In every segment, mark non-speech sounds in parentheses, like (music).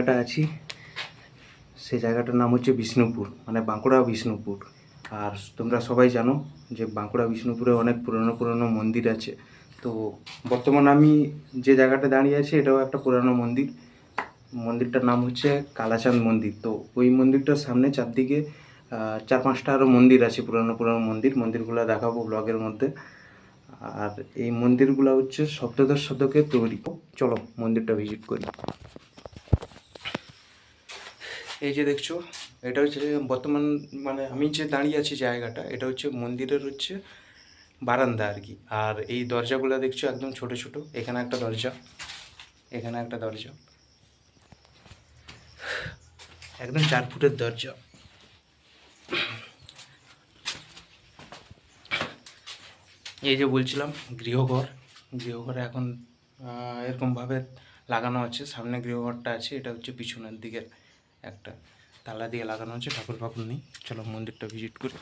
জায়গাটা আছি সে জায়গাটার নাম হচ্ছে বিষ্ণুপুর মানে বাঁকুড়া বিষ্ণুপুর। আর তোমরা সবাই জানো যে বাঁকুড়া বিষ্ণুপুরে অনেক পুরনো পুরনো মন্দির আছে। তো বর্তমান আমি যে জায়গাটা দাঁড়িয়ে আছি, এটাও একটা পুরানো মন্দির। মন্দিরটার নাম হচ্ছে কালাচাঁদ মন্দির। তো ওই মন্দিরটার সামনে চারদিকে চার পাঁচটা আরও মন্দির আছে, পুরানো পুরানো মন্দির। মন্দিরগুলো দেখাবো ব্লগের মধ্যে। আর এই মন্দিরগুলো হচ্ছে সপ্তদশ শতকে তৈরি। চলো মন্দিরটা ভিজিট করি। এই যে দেখছ, এটা হচ্ছে বর্তমান মানে আমি যে দাঁড়িয়ে আছি জায়গাটা, এটা হচ্ছে মন্দিরের হচ্ছে বারান্দা আর কি। আর এই দরজাগুলো দেখছ একদম ছোট ছোট, এখানে একটা দরজা, এখানে একটা দরজা। একদম চার ফুটের দরজা। এই যে বলছিলাম, গৃহঘর। গৃহঘরে এখন এরকমভাবে লাগানো আছে, সামনে গৃহঘরটা আছে, এটা হচ্ছে পিছনের দিকের। একটা তালা দিয়ে লাগানো আছে ঠাকুর ফাকুর নেই। চলো মন্দিরটা ভিজিট করি।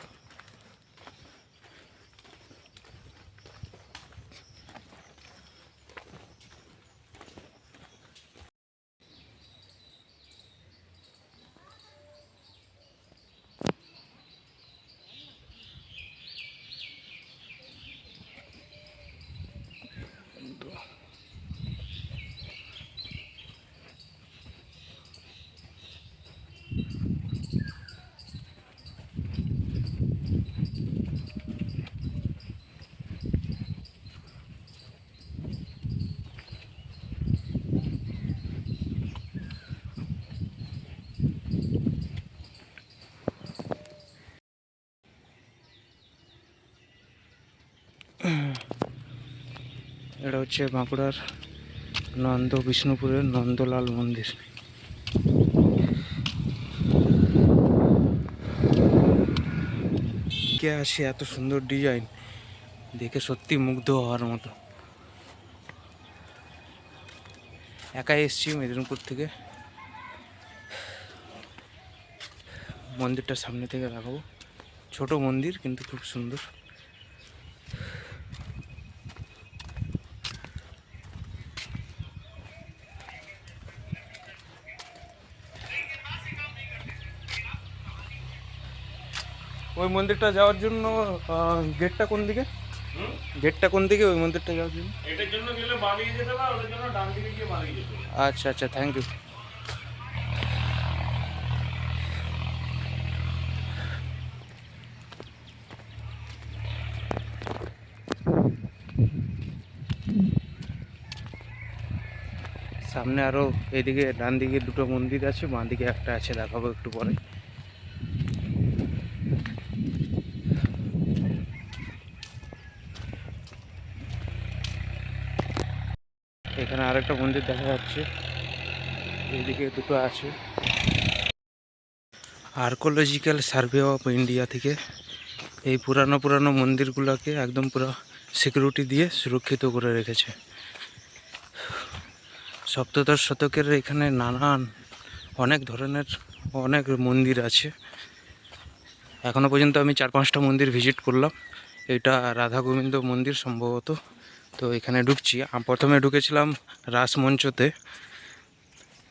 এটা হচ্ছে বাঁকুড়ার নন্দ, বিষ্ণুপুরের নন্দলাল মন্দির। কে আসে এত সুন্দর ডিজাইন? দেখে সত্যি মুগ্ধ হওয়ার মতো। একাই এসছি মেদিনীপুর থেকে। মন্দিরটা সামনে থেকে দেখাবো। ছোট মন্দির, কিন্তু খুব সুন্দর। ওই মন্দিরটা যাওয়ার জন্য গেটটা কোন দিকে? গেটটা কোন দিকে ওই মন্দিরটা যাওয়ার জন্য? এটার জন্য গেলে বাঁ যেতে হবে আর ওটার জন্য ডান দিকে গিয়ে বাঁ যেতে হবে। আচ্ছা আচ্ছা থ্যাংক ইউ সামনে আরও এদিকে ডান দিকে দুটো মন্দির আছে বাঁ দিকে একটা আছে দেখাবো একটু পরে। এখানে আরেকটা মন্দির দেখা যাচ্ছে। এইদিকে দুটো আছে। আর্কোলজিক্যাল সার্ভে অফ ইন্ডিয়া থেকে এই পুরানো পুরানো মন্দিরগুলোকে একদম পুরো সিকিউরিটি দিয়ে সুরক্ষিত করে রেখেছে। সপ্তদশ শতকের এখানে নানান অনেক ধরনের অনেক মন্দির আছে। এখনও পর্যন্ত আমি চার পাঁচটা মন্দির ভিজিট করলাম। এটা রাধা গোবিন্দ মন্দির সম্ভবত। তো এখানে ঢুকছি। প্রথমে ঢুকেছিলাম রাসমঞ্চতে।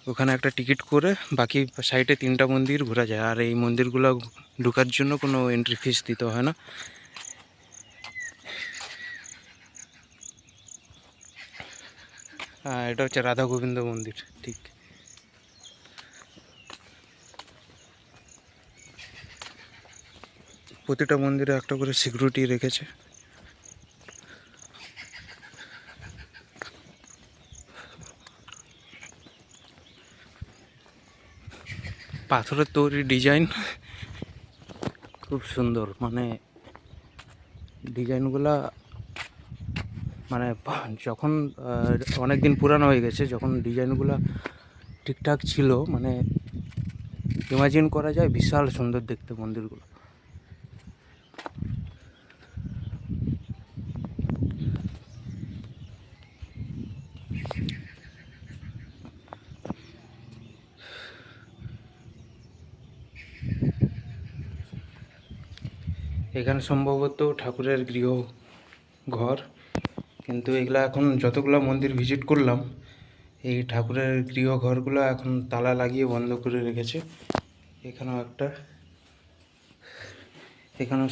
ওখানে একটা টিকিট করে বাকি সাইডে তিনটা মন্দির ঘোরা যায়। আর এই মন্দিরগুলো ঢুকার জন্য কোনো এন্ট্রি ফিস দিতে হয় না। এটা হচ্ছে রাধা গোবিন্দ মন্দির, ঠিক। প্রতিটা মন্দিরে একটা করে সিকিউরিটি রেখেছে। পাথরের তৈরি ডিজাইন। খুব সুন্দর মানে ডিজাইনগুলা মানে যখন অনেক দিন পুরানো হয়ে গেছে, যখন ডিজাইনগুলো ঠিকঠাক ছিল মানে ইমাজিন করা যায় বিশাল সুন্দর দেখতে মন্দিরগুলো। এখানে সম্ভবত ঠাকুরের গৃহ ঘর কিন্তু এগুলা এখন যতগুলো মন্দির ভিজিট করলাম, এই ঠাকুরের গৃহঘরগুলো এখন তালা লাগিয়ে বন্ধ করে রেখেছে। এখানেও একটা। এখানেও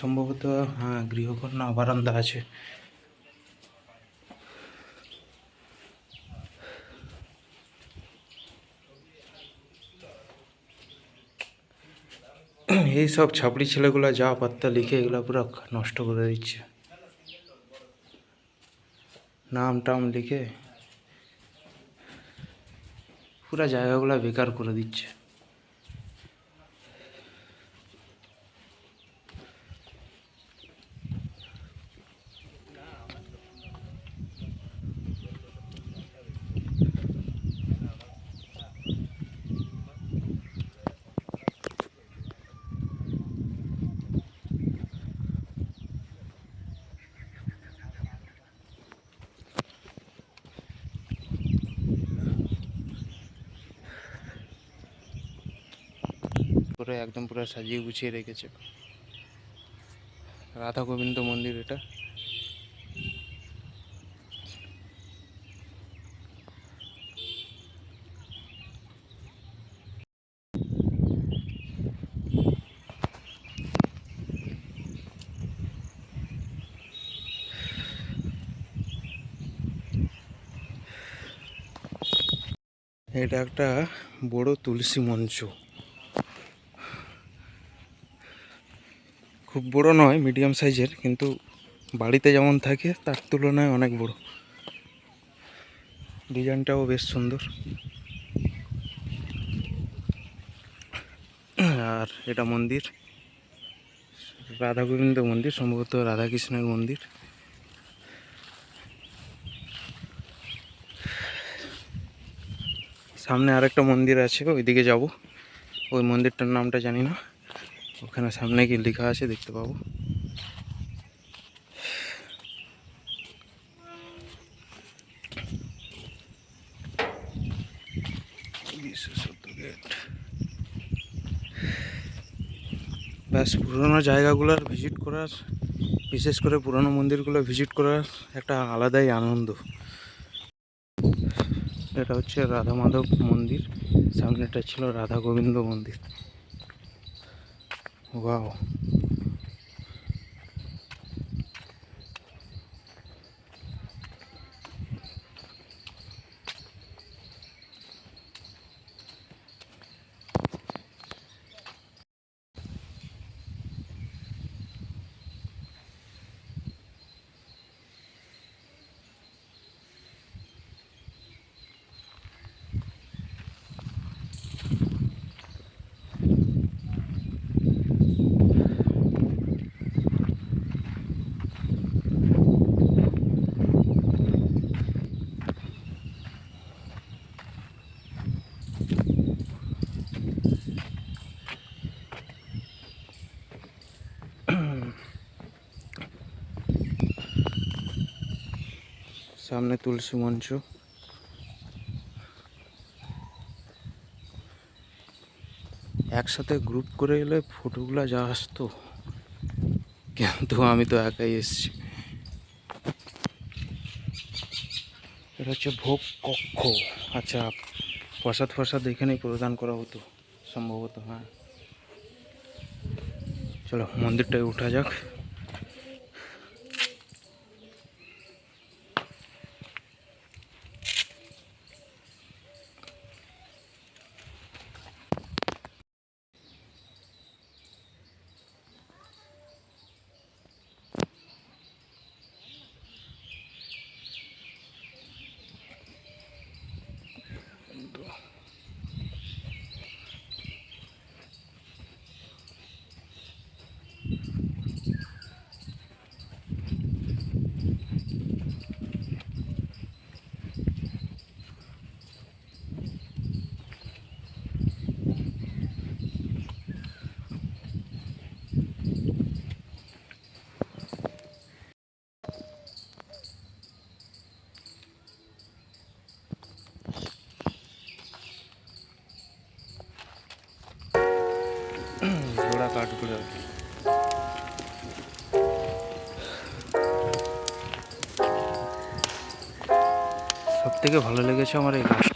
সম্ভবত হ্যাঁ গৃহঘর না, বারান্দা আছে। (clears throat) এই সব ছাপড়ি ছেলেগুলো যা পাত্তা লিখে এগুলো পুরো নষ্ট করে দিচ্ছে। নাম টাম লিখে পুরো জায়গাগুলো বেকার করে দিচ্ছে। পুরো সাজিয়ে গুছিয়ে রেখেছে। রাধা গোবিন্দ মন্দির এটা। এটা একটা বড় তুলসী মঞ্চ। খুব বড় নয় মিডিয়াম সাইজের কিন্তু বাড়িতে যেমন থাকে, তার তুলনায় অনেক বড়। ডিজাইনটাও বেশ সুন্দর। আর এটা মন্দির রাধা গোবিন্দ মন্দির, সম্ভবত রাধাকৃষ্ণের মন্দির। সামনে আরেকটা মন্দির আছে, ওইদিকে যাব। ওই মন্দিরটার নামটা জানি না। ওখানে সামনে কি লেখা আছে, দেখতে পাবো। ব্যাস, পুরোনো জায়গাগুলোর ভিজিট করার, বিশেষ করে পুরোনো মন্দিরগুলো ভিজিট করার একটা আলাদাই আনন্দ। এটা হচ্ছে রাধা মাধব মন্দির, সামনেটা ছিল রাধা গোবিন্দ মন্দির। ওয়াও সামনে তুলসী মঞ্চ। একসাথে গ্রুপ করে এলে ফটোগুলো যা আসতো, কিন্তু আমি তো একাই এসেছি। এটা হচ্ছে ভোগ কক্ষ। আচ্ছা প্রসাদ ফসাদ এখানেই প্রদান করা হতো, সম্ভবত হ্যাঁ। চলো, মন্দিরটায় উঠা যাক জোড়া কাঠগুলো আর কি। সব থেকে ভালো লেগেছে আমার এই গাছটা।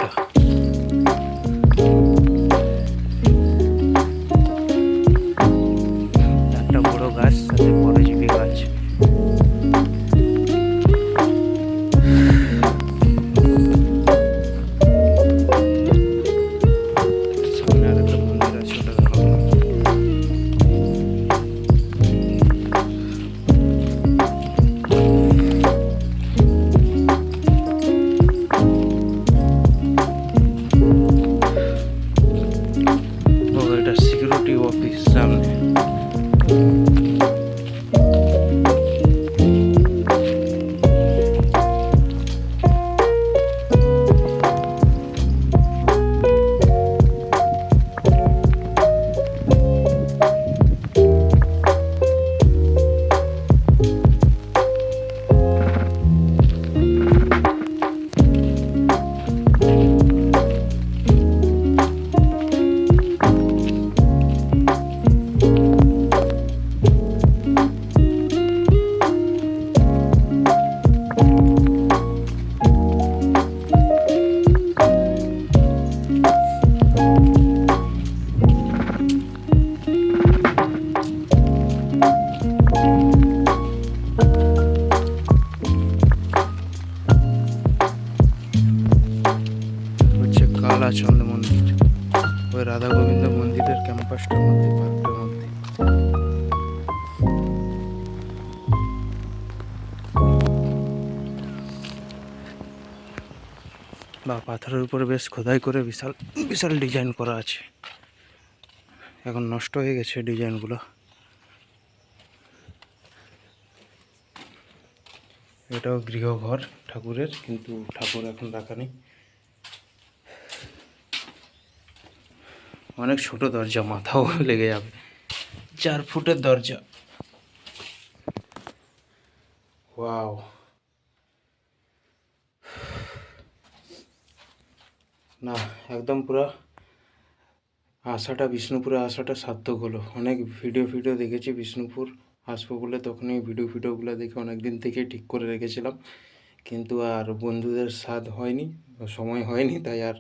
পাথরের উপরে বেশ খোদাই করে বিশাল বিশাল ডিজাইন করা আছে। এখন নষ্ট হয়ে গেছে ডিজাইনগুলো এটাও গৃহঘর ঠাকুরের, কিন্তু ঠাকুর এখন রাখা নেই। অনেক ছোট দরজা, মাথাও (laughs) লেগে যাবে। চার ফুটের দরজা। ওয়াও না, একদম পুরো আশাটা বিষ্ণুপুরে আসাটা সার্থক হলো। অনেক ভিডিও ভিডিও দেখেছি বিষ্ণুপুর আসব বলে তখনই ভিডিও ভিডিওগুলো দেখে অনেক দিন থেকে ঠিক করে রেখেছিলাম। কিন্তু আর বন্ধুদের সাথ হয়নি, সময় হয়নি, তাই আর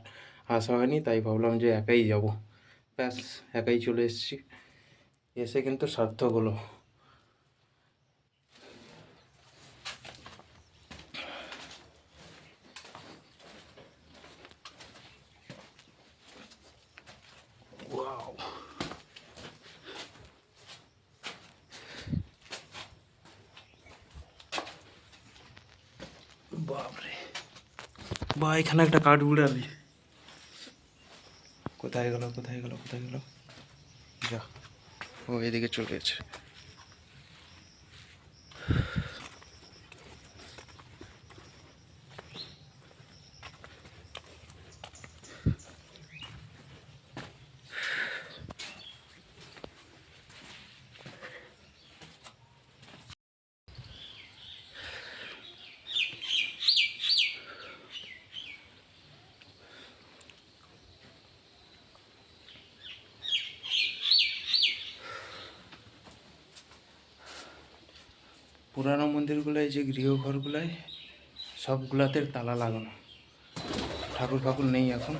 আসা হয়নি, তাই ভাবলাম যে একাই যাব। ব্যাস, একাই চলে এসেছি। এসে কিন্তু সার্থক হলো ওয়াও বাপরে বা এখানে একটা কাঠ উড়াবে কোথায় গেল কোথায় গেল কোথায় গেল? যা। ও, এদিকে চলে গেছে। পুরানো মন্দিরগুলোয় যে গৃহঘরগুলোয় সবগুলাতে তালা লাগানো। ঠাকুর ফাকুর নেই এখন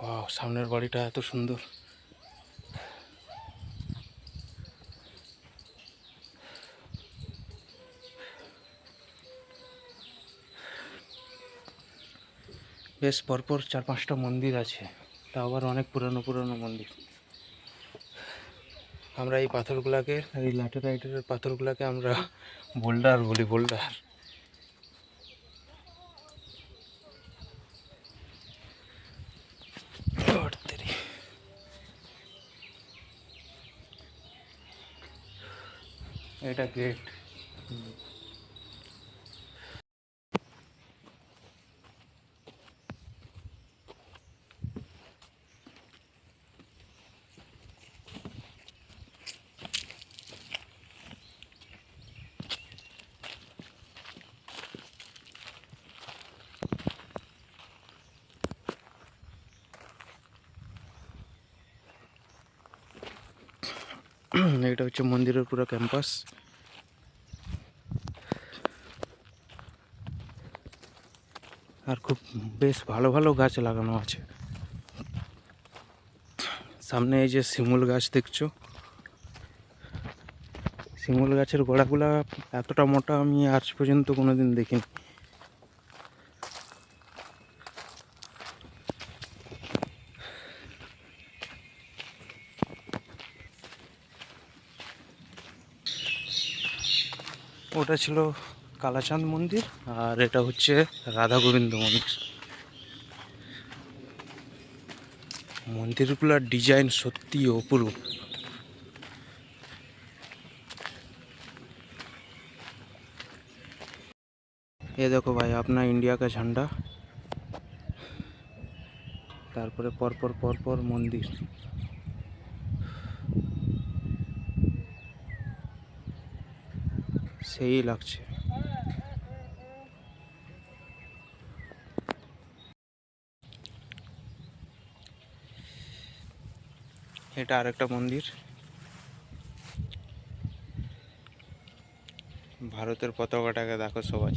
ওয়াও সামনের বাড়িটা এত সুন্দর। বেশ, পরপর চার পাঁচটা মন্দির আছে, তা আবার অনেক পুরানো পুরানো মন্দির। আমরা এই পাথরগুলাকে, এই ল্যাটেরাইটের পাথরগুলাকে আমরা বোল্ডার বলি, বোল্ডার। এটা গ্রেট (clears throat) এটা হচ্ছে মন্দিরের পুরো ক্যাম্পাস বেশ ভালো ভালো গাছ লাগানো আছে। সামনে এই যে শিমুল গাছ দেখছ? শিমুল গাছের গোড়াগুলা এতটা মোটা আমি আজ পর্যন্ত কোনোদিন দেখিনি। ওটা ছিল কালাচাঁদ মন্দির আর এটা হচ্ছে রাধা গোবিন্দ মন্দির। মন্দিরগুলোর ডিজাইন সত্যি অপূর্ব ये देखो भाई अपना इंडिया का झंडा তারপরে পরপর পরপর মন্দির সেই লাগছে এটা আর একটা মন্দির। ভারতের পতাকাটাকে দেখো সবাই।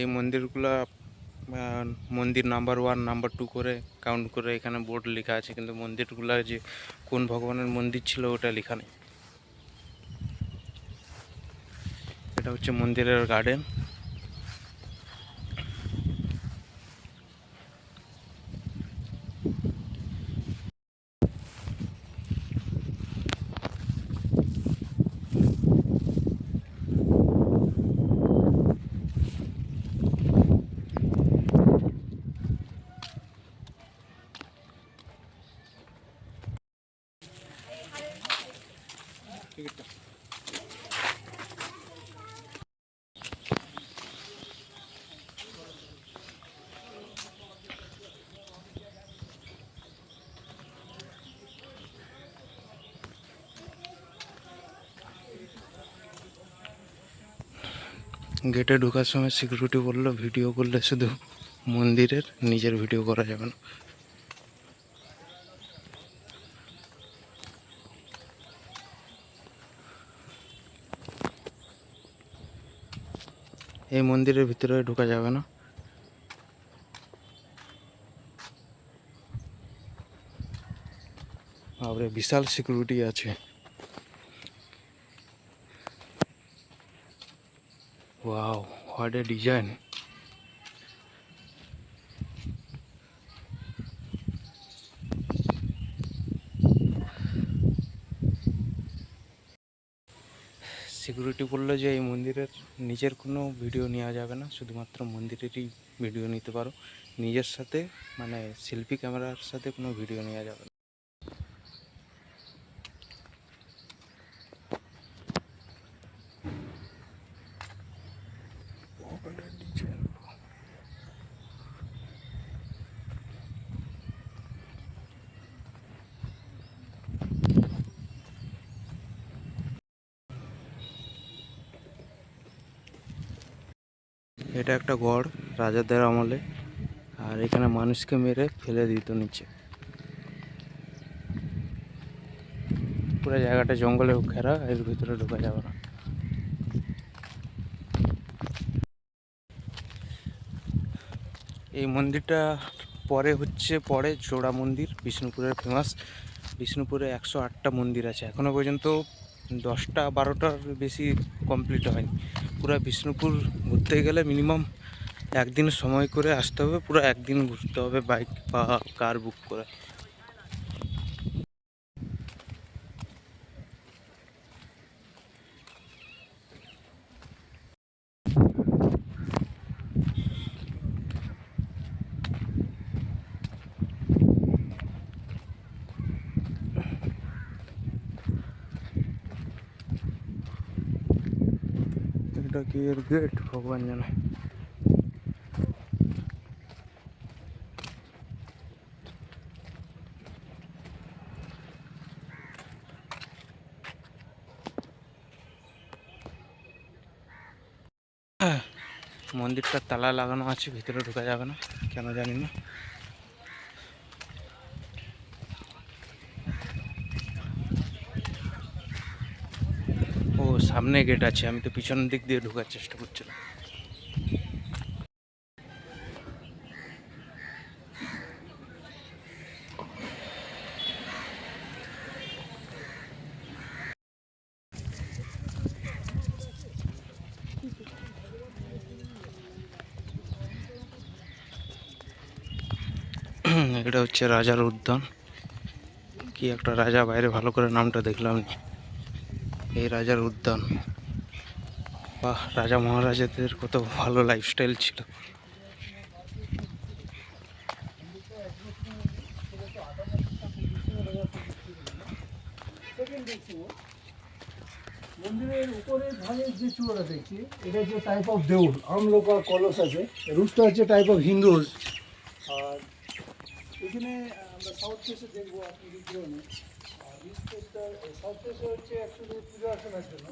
এই মন্দিরগুলো মন্দির নাম্বার ওয়ান, নাম্বার টু করে কাউন্ট করে এখানে বোর্ড লেখা আছে, কিন্তু মন্দিরগুলো যে কোন ভগবানের মন্দির ছিল ওটা লেখা নেই। এটা হচ্ছে মন্দিরের গার্ডেন গেটে ঢোকার সময় সিকিউরিটি বলল ভিডিও করলে শুধু মন্দিরের নিজের ভিডিও করা যাবে না। এই মন্দিরের ভিতরে ঢোকা যাবে না। বিশাল সিকিউরিটি আছে। Wow, what a সিকিউরিটি বলল যে এই মন্দিরের নিজের কোনো ভিডিও নেওয়া যাবে না শুধুমাত্র মন্দিরেরই ভিডিও নিতে পারো। নিজের সাথে মানে সেলফি ক্যামেরার সাথে কোনো ভিডিও নেওয়া যাবে না। এটা একটা গড় রাজাদের আমলে, আর এখানে মানুষকে মেরে ফেলে দিত নিচে। পুরো জায়গাটা জঙ্গলে ঘেরা এর ভিতরে ঢোকা যাবে না। এই মন্দিরটা পরে হচ্ছে, পরে জোড়া মন্দির, বিষ্ণুপুরের ফেমাস বিষ্ণুপুরে একশো আটটা মন্দির আছে। এখনও পর্যন্ত দশটা বারোটার বেশি কমপ্লিট হয়নি। পুরো বিষ্ণুপুর ঘুরতে গেলে মিনিমাম একদিন সময় করে আসতে হবে, পুরো একদিন ঘুরতে হবে বাইক বা কার বুক করে। এটা কি এর গেট ভগবান জানে মন্দিরটা তালা লাগানো আছে ভিতরে ঢোকা যাবে না কেন জানি না ও সামনে গেট আছে, আমি তো পিছনের দিক দিয়ে ঢোকার চেষ্টা করছিলাম এটা হচ্ছে রাজার উদ্যান কি একটা রাজা বাইরে ভালো করে নামটা দেখলাম না। এই রাজার উদ্যান। বাহ, রাজা মহারাজাদের কত ভালো লাইফস্টাইল ছিল। মন্দিরের উপরে টাইপ অফ দেউল, আমলোকা, কলস আছে। হচ্ছে টাইপ অফ ফেসটা সাউথ হচ্ছে অ্যাকচুয়ালি পুজো অর্চনার জন্য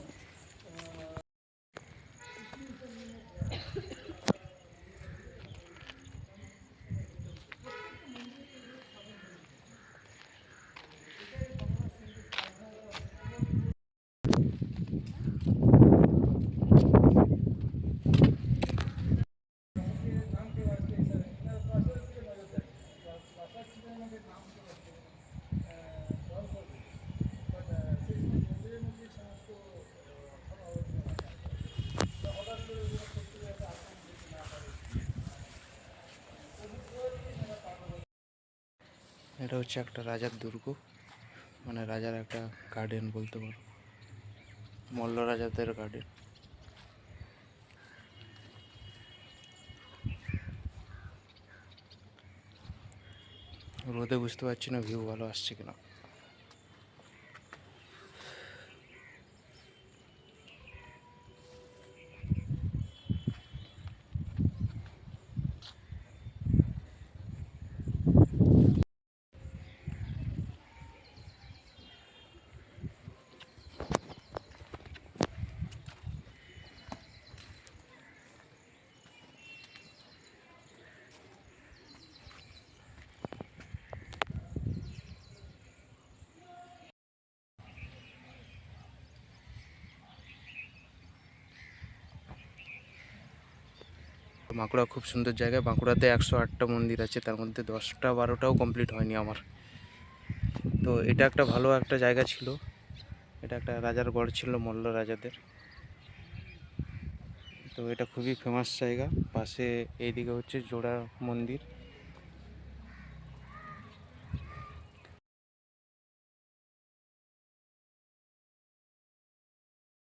এটা হচ্ছে একটা রাজার দুর্গ। মানে রাজার একটা গার্ডেন বলতে পারো। মল্ল রাজাদের গার্ডেন রোদে বুঝতে পারছি না ভিউ ভালো আসছে কিনা। বাঁকুড়া খুব সুন্দর জায়গা। বাঁকুড়াতে একশো আটটা মন্দির আছে, তার মধ্যে দশটা বারোটাও কমপ্লিট হয়নি আমার। তো এটা একটা ভালো একটা জায়গা ছিল। এটা একটা রাজার গড় ছিল মল্ল রাজাদের। তো এটা খুবই ফেমাস জায়গা। পাশে এইদিকে হচ্ছে জোড়া মন্দির।